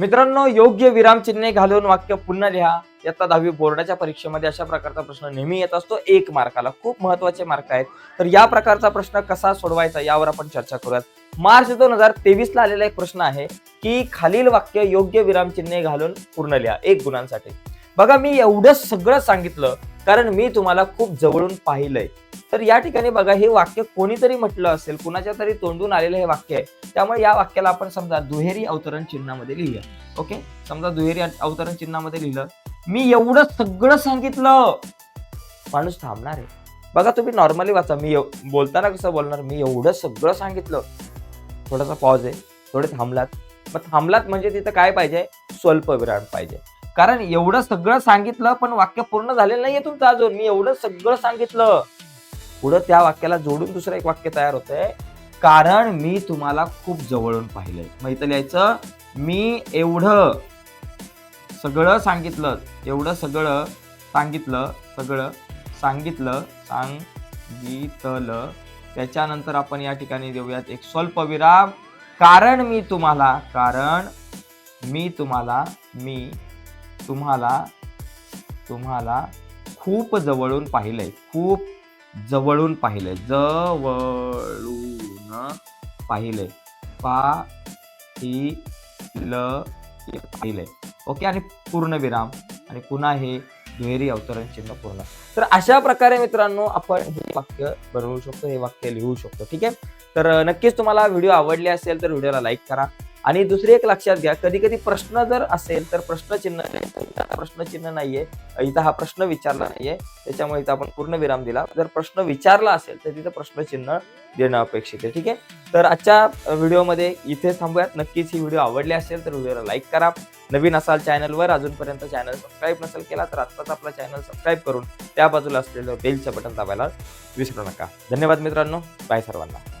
मित्रांनो योग्य विरामचिन्हे घालून वाक्य पुन्हा लिहा. इयत्ता दहावी बोर्डाच्या परीक्षेमध्ये अशा प्रकारचा प्रश्न नेहमी येत असतो. एक मार्काला खूप महत्त्वाचे मार्क आहेत. तर या प्रकारचा प्रश्न कसा सोडवायचा यावर आपण चर्चा करूयात. मार्च दोन हजार तेवीस ला आलेला एक प्रश्न आहे की खालील वाक्य योग्य विरामचिन्हे घालून पूर्ण लिहा. एक गुणांसाठी. बघा मी एवढं सगळं सांगितलं कारण मी तुम्हाला खूप जवळून पाहिलंय. तर या ठिकाणी बघा हे वाक्य कोणीतरी म्हटलं असेल कुणाच्या तरी तोंडून आलेलं हे वाक्य आहे. त्यामुळे या वाक्याला आपण समजा दुहेरी अवतरण चिन्हामध्ये लिहिलं. ओके? समजा दुहेरी अवतरण चिन्हामध्ये लिहिलं. मी एवढं सगळं सांगितलं. माणूस थांबणार आहे. बघा तुम्ही नॉर्मली वाचा. मी बोलताना कसं बोलणार? मी एवढं सगळं सांगितलं. थोडासा पॉज आहे. थोडे थांबलात. मग थांबलात म्हणजे तिथं काय पाहिजे? स्वल्प विराम पाहिजे. कारण एवढं सगळं सांगितलं पण वाक्य पूर्ण झालेलं नाहीये तुमचं अजून. मी एवढं सगळं सांगितलं. पुढं त्या वाक्याला जोडून दुसरं एक वाक्य तयार होतंय. कारण मी तुम्हाला खूप जवळून पाहिलंय. मग इथं लिहायचं मी एवढं सगळं सांगितलं एवढं सगळं सांगितलं सगळं सांगितलं सांगितलं. त्याच्यानंतर आपण या ठिकाणी देऊयात एक स्वल्पविराम. कारण मी तुम्हाला कारण मी तुम्हाला मी तुम्हाला तुम्हाला खूप जवळून पाहिलंय. खूप जवळून पाहिलंय जवळून पाहिलंय ल पाहिलंय ओके आणि पूर्ण विराम. आणि पुन्हा हे दुहेरी अवतरण चिन्ह पूर्ण. तर अशा प्रकारे मित्रांनो आपण हे वाक्य बनवू शकतो हे वाक्य लिहू शकतो. ठीक आहे? तर नक्कीच तुम्हाला व्हिडिओ आवडले असेल तर व्हिडिओला लाईक करा. आणि दुसरी एक लक्षात घ्या कधी कधी प्रश्न जर असेल तर प्रश्नचिन्ह प्रश्नचिन्ह नाहीये. इथं हा प्रश्न विचारला नाहीये. त्याच्यामुळे इथं आपण पूर्ण विराम दिला. जर प्रश्न विचारला असेल तर तिथं प्रश्नचिन्ह देणं अपेक्षित आहे. ठीक आहे? तर आजच्या व्हिडिओमध्ये इथे थांबूयात. नक्कीच ही व्हिडिओ आवडली असेल तर व्हिडिओला लाईक करा. नवीन असाल चॅनलवर अजूनपर्यंत चॅनल सबस्क्राईब नसेल केला तर आत्ताच आपला चॅनल सबस्क्राईब करून त्या बाजूला असलेलं बेलचं बटन दाबायला विसरू नका. धन्यवाद मित्रांनो. बाय सर्वांना.